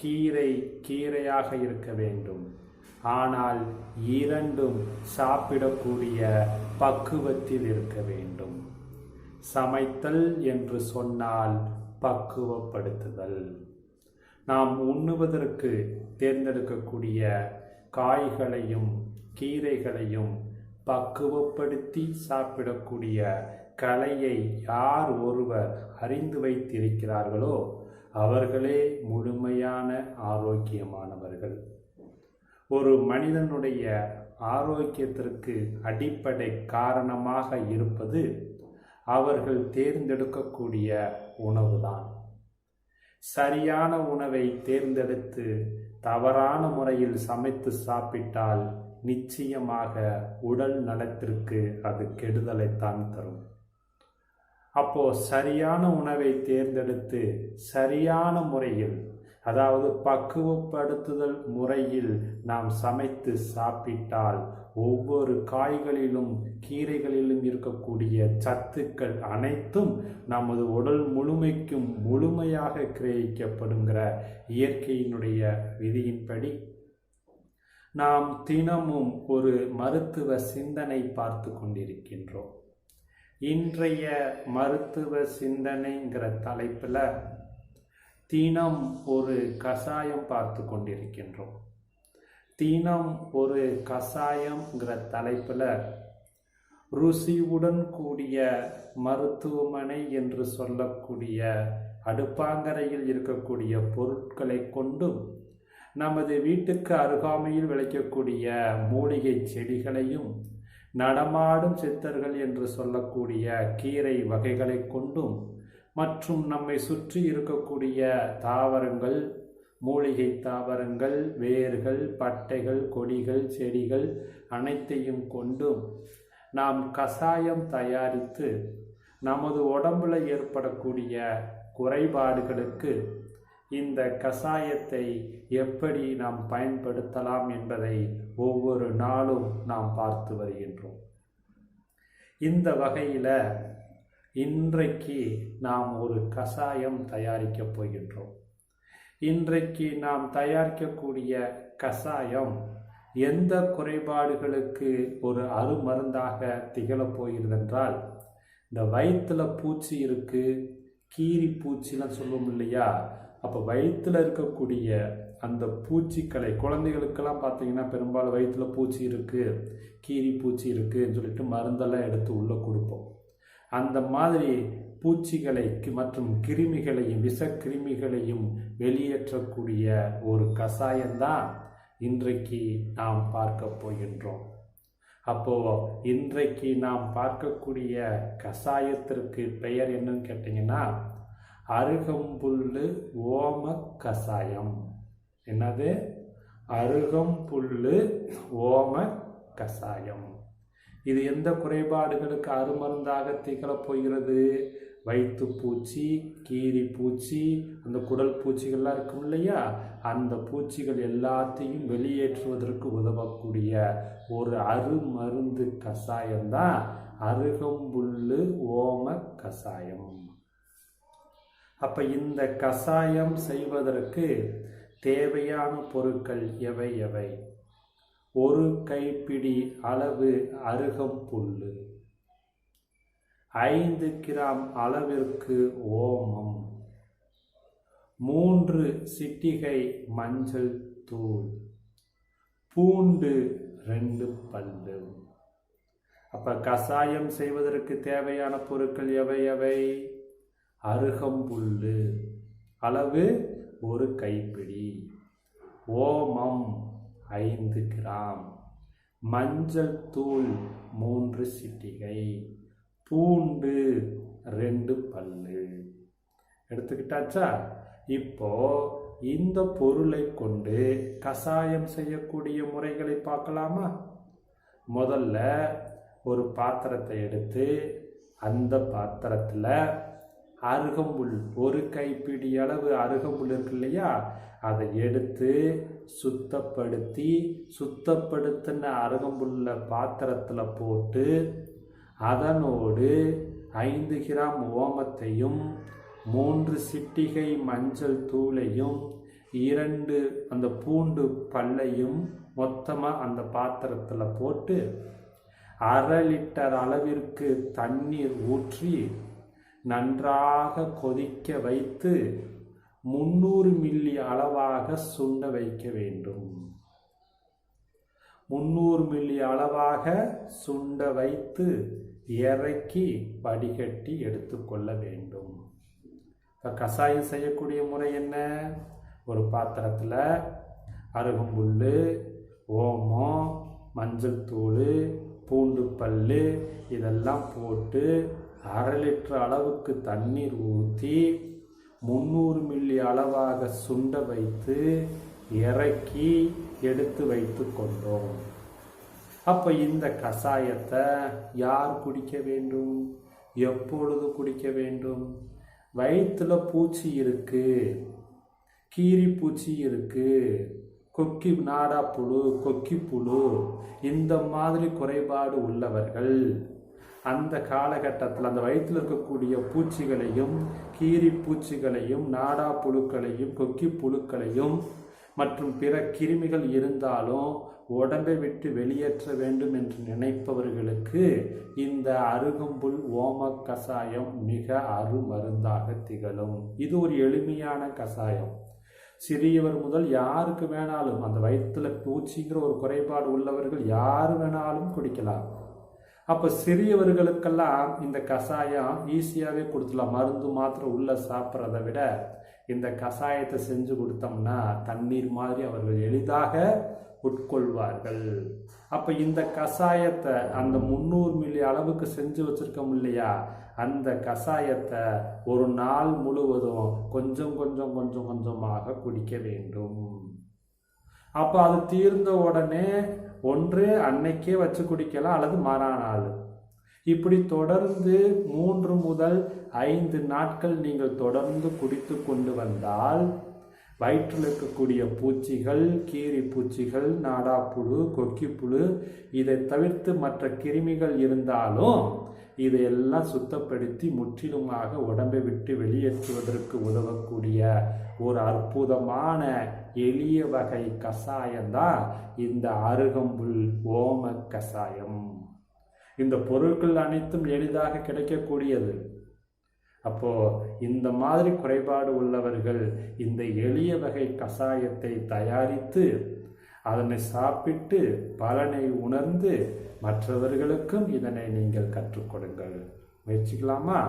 கீரை கீரையாக இருக்க வேண்டும். ஆனால் இரண்டும் சாப்பிடக்கூடிய பக்குவத்தில் இருக்க வேண்டும். சமைத்தல் என்று சொன்னால் பக்குவப்படுத்துதல். நாம் உண்ணுவதற்கு தேர்ந்தெடுக்கக்கூடிய காய்களையும் கீரைகளையும் பக்குவப்படுத்தி சாப்பிடக்கூடிய கலையை யார் ஒருவர் அறிந்து வைத்திருக்கிறார்களோ அவர்களே முழுமையான ஆரோக்கியமானவர்கள். ஒரு மனிதனுடைய ஆரோக்கியத்திற்கு அடிப்படை காரணமாக இருப்பது அவர்கள் தேர்ந்தெடுக்கக்கூடிய உணவுதான். சரியான உணவை தேர்ந்தெடுத்து தவறான முறையில் சமைத்து சாப்பிட்டால் நிச்சயமாக உடல் நலத்திற்கு அது கெடுதலைத்தான் தரும். அப்போ சரியான உணவை தேர்ந்தெடுத்து சரியான முறையில் அதாவது பக்குவப்படுத்துதல் முறையில் நாம் சமைத்து சாப்பிட்டால் ஒவ்வொரு காய்களிலும் கீரைகளிலும் இருக்கக்கூடிய சத்துக்கள் அனைத்தும் நமது உடல் முழுமைக்கும் முழுமையாக கிரகிக்கப்படுங்கிற இயற்கையினுடைய விதியின்படி நாம் தினமும் ஒரு மருத்துவ சிந்தனை பார்த்து கொண்டிருக்கின்றோம். இன்றைய மருத்துவ சிந்தனைங்கிற தலைப்பில் தினம் ஒரு கஷாயம் பார்த்து கொண்டிருக்கின்றோம். தினம் ஒரு கஷாயம்ங்கிற தலைப்பில் ருசியுடன் கூடிய மருத்துவமனை என்று சொல்லக்கூடிய அடுப்பாங்கரையில் இருக்கக்கூடிய பொருட்களை கொண்டும் நமது வீட்டுக்கு அருகாமையில் விளைக்கக்கூடிய மூலிகை செடிகளையும் நடமாடும் சித்தர்கள் என்று சொல்லக்கூடிய கீரை வகைகளை கொண்டும் மற்றும் நம்மை சுற்றி இருக்கக்கூடிய தாவரங்கள் மூலிகை தாவரங்கள் வேர்கள் பட்டைகள் கொடிகள் செடிகள் அனைத்தையும் கொண்டும் நாம் கஷாயம் தயாரித்து நமது உடம்புல ஏற்படக்கூடிய குறைபாடுகளுக்கு இந்த கஷாயத்தை எப்படி நாம் பயன்படுத்தலாம் என்பதை ஒவ்வொரு நாளும் நாம் பார்த்து வருகின்றோம். இந்த வகையில் இன்றைக்கு நாம் ஒரு கஷாயம் தயாரிக்கப் போகின்றோம். இன்றைக்கு நாம் தயாரிக்கக்கூடிய கஷாயம் எந்த குறைபாடுகளுக்கு ஒரு அருமருந்தாக திகழப் போகிறதென்றால் இந்த வயிற்றில் பூச்சி இருக்குது கீரி பூச்சிலாம் சொல்லுவோம் இல்லையா? அப்போ வயிற்றில் இருக்கக்கூடிய அந்த பூச்சிக்களை குழந்தைகளுக்கெல்லாம் பார்த்தீங்கன்னா பெரும்பாலும் வயிற்றில் பூச்சி இருக்குது கீரி பூச்சி இருக்குதுன்னு சொல்லிட்டு மருந்தெல்லாம் எடுத்து உள்ளே கொடுப்போம். அந்த மாதிரி பூச்சிகளை மற்றும் கிருமிகளையும் விஷக்கிருமிகளையும் வெளியேற்றக்கூடிய ஒரு கஷாயம்தான் இன்றைக்கு நாம் பார்க்க போகின்றோம். அப்போ இன்றைக்கு நாம் பார்க்கக்கூடிய கஷாயத்திற்கு பெயர் என்னன்னு கேட்டிங்கன்னா அருகம்புல்லு ஓம கஷாயம் என்னது? அருகம்புல்லு ஓம கஷாயம் இது எந்த குறைபாடுகளுக்கு அருமருந்தாக திகழப் போகிறது? வயிற்று பூச்சி கீரி பூச்சி அந்த குடல் பூச்சிகள்லாம் இருக்கும் இல்லையா? அந்த பூச்சிகள் எல்லாத்தையும் வெளியேற்றுவதற்கு உதவக்கூடிய ஒரு அருமருந்து கஷாயம்தான் அருகம்புல்லு ஓம கஷாயம் அப்போ இந்த கஷாயம் செய்வதற்கு தேவையான பொருட்கள் எவை எவை? ஒரு கைப்பிடி அளவு அருகம்புல்லு. ஐந்து கிராம் அளவிற்கு ஓமம். மூன்று சிட்டிகை மஞ்சள் தூள். பூண்டு ரெண்டு பல்லு. அப்ப கசாயம் செய்வதற்கு தேவையான பொருட்கள் எவை எவை? அருகம்புல்லு. அளவு ஒரு கைப்பிடி. ஓமம் ஐந்து கிராம். மஞ்சள் தூள் மூன்று சிட்டிகை. பூண்டு ரெண்டு பல்லு. எடுத்துக்கிட்டாச்சா? இப்போ இந்த பொருளை கொண்டு கசாயம் செய்யக்கூடிய முறைகளை பார்க்கலாமா? முதல்ல ஒரு பாத்திரத்தை எடுத்து அந்த பாத்திரத்தில் அருகம்புல் ஒரு கைப்பிடி அளவு அருகம்புல் இருக்கு இல்லையா? அதை எடுத்து சுத்தப்படுத்தி சுத்தப்படுத்தின அருகம்புல்ல பாத்திரத்தில் போட்டு அதனோடு ஐந்து கிராம் ஓமத்தையும் மூன்று சிட்டிகை மஞ்சள் தூளையும் இரண்டு அந்த பூண்டு பல்லையும் மொத்தமாக அந்த பாத்திரத்தில் போட்டு அரை லிட்டர் அளவிற்கு தண்ணீர் ஊற்றி நன்றாக கொதிக்க வைத்து முந்நூறு மில்லி அளவாக சுண்ட வைக்க வேண்டும். முன்னூறு மில்லி அளவாக சுண்ட வைத்து இறக்கி வடிகட்டி எடுத்துக்கொள்ள வேண்டும். இப்போ கஷாயம் செய்யக்கூடிய முறை என்ன? ஒரு பாத்திரத்தில் அருகம்புல் ஓமம் மஞ்சள் தூள் பூண்டு பல் இதெல்லாம் போட்டு அரை லிட்டர் அளவுக்கு தண்ணீர் ஊற்றி முந்நூறு மில்லி அளவாக சுண்ட வைத்து இறக்கி எடுத்து வைத்து கொண்டோம். அப்போ இந்த கஷாயத்தை யார் குடிக்க வேண்டும்? எப்பொழுது குடிக்க வேண்டும்? வயிற்றுல பூச்சி இருக்கு. கீரி பூச்சி இருக்கு. கொக்கி நாடா புழு கொக்கி புழு இந்த மாதிரி குறைபாடு உள்ளவர்கள் அந்த காலகட்டத்தில் அந்த வயிற்றில் இருக்கக்கூடிய பூச்சிகளையும் கீரி பூச்சிகளையும் நாடா புழுக்களையும் கொக்கி புழுக்களையும் மற்றும் பிற கிருமிகள் இருந்தாலும் உடம்பை விட்டு வெளியேற்ற வேண்டும் என்று நினைப்பவர்களுக்கு இந்த அருகம்புல் ஓம கஷாயம் மிக அருமருந்தாக திகழும். இது ஒரு எளிமையான கசாயம் சிறியவர் முதல் யாருக்கு வேணாலும் அந்த வயிற்றில் பூச்சிங்கிற ஒரு குறைபாடு உள்ளவர்கள் யார் வேணாலும் குடிக்கலாம். அப்போ சிறியவர்களுக்கெல்லாம் இந்த கஷாயம் ஈஸியாகவே கொடுத்துடலாம். மருந்து மாத்திரம் உள்ள சாப்பிட்றத விட இந்த கஷாயத்தை செஞ்சு கொடுத்தோம்னா தண்ணீர் மாதிரி அவர்கள் எளிதாக உட்கொள்வார்கள். அப்போ இந்த கஷாயத்தை அந்த முந்நூறு மில்லி அளவுக்கு செஞ்சு வச்சுருக்கோம் இல்லையா? அந்த கஷாயத்தை ஒரு நாள் முழுவதும் கொஞ்சம் கொஞ்சம் கொஞ்சம் கொஞ்சமாக குடிக்க வேண்டும். அப்போ அது தீர்ந்த உடனே ஒன்று அன்னைக்கே வச்சு குடிக்கலாம் அல்லது மறாநாள் இப்படி தொடர்ந்து மூன்று முதல் ஐந்து நாட்கள் நீங்கள் தொடர்ந்து குடித்து கொண்டு வந்தால் வயிற்றில் இருக்கக்கூடிய பூச்சிகள் கீரி பூச்சிகள் நாடாப்புழு கொக்கிப்புழு இதை தவிர்த்து மற்ற கிருமிகள் இருந்தாலும் இதையெல்லாம் சுத்தப்படுத்தி முற்றிலுமாக உடம்பை விட்டு வெளியேற்றுவதற்கு உதவக்கூடிய ஒரு அற்புதமான எளிய வகை கஷாயம்தான் இந்த அருகம்புல் ஓம கஷாயம் இந்த பொருட்கள் அனைத்தும் எளிதாக கிடைக்கக்கூடியது. அப்போ இந்த மாதிரி குறைபாடு உள்ளவர்கள் இந்த எளிய வகை கஷாயத்தை தயாரித்து அதனை சாப்பிட்டு பலனை உணர்ந்து மற்றவர்களுக்கும் இதனை நீங்கள் கற்றுக்கொடுங்கள் முயற்சிக்கலாமா?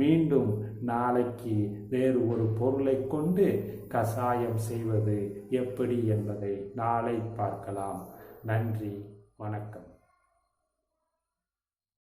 மீண்டும் நாளைக்கு வேறு ஒரு பொருளை கொண்டு கஷாயம் செய்வது எப்படி என்பதை நாளை பார்க்கலாம். நன்றி வணக்கம்.